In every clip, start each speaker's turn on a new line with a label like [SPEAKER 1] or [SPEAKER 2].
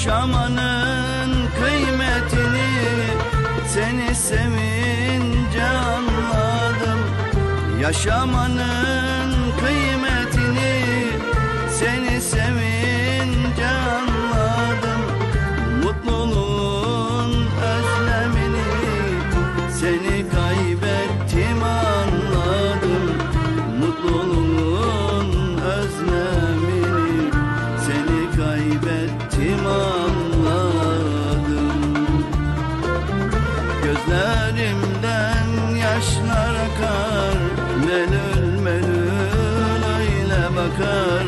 [SPEAKER 1] yaşamanın kıymetini Seni sevince anladım Yaşamanın kıymetini Seni sevince Gözlerimden yaşlar akar. Melül melül öyle bakar.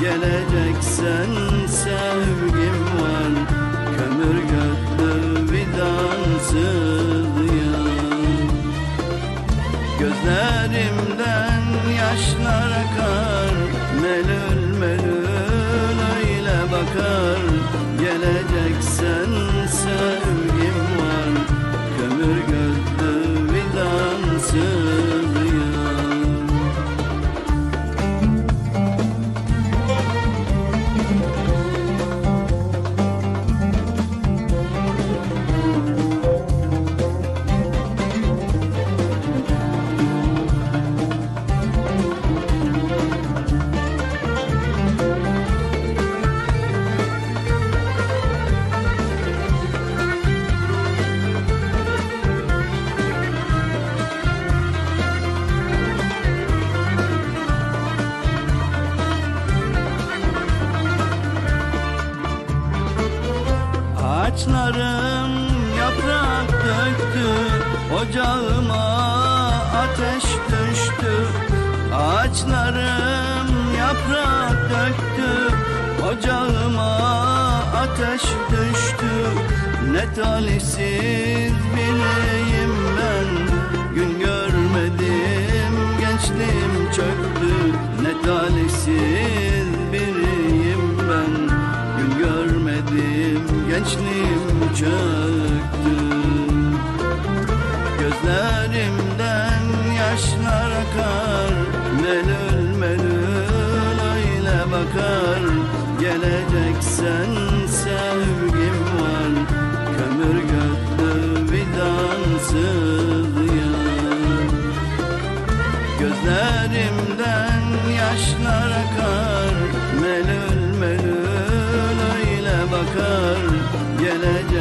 [SPEAKER 1] Geleceksen sevgim Ağaçlarım yaprak döktü Ocağıma ateş düştü. Ağaçlarım yaprak döktü Ocağıma ateş düştü. Ne talihsiz biriyim ben Gün görmedim gençliğim çöktü. Ne talihsiz gençliğim çöktü. Gözlerimden yaşlar akar Melül melül öyle bakar. Geleceksen sevgim var Kömür götlü vidansız yan Gözlerimden yaşlar akar Melül melül öyle bakar Geleceksen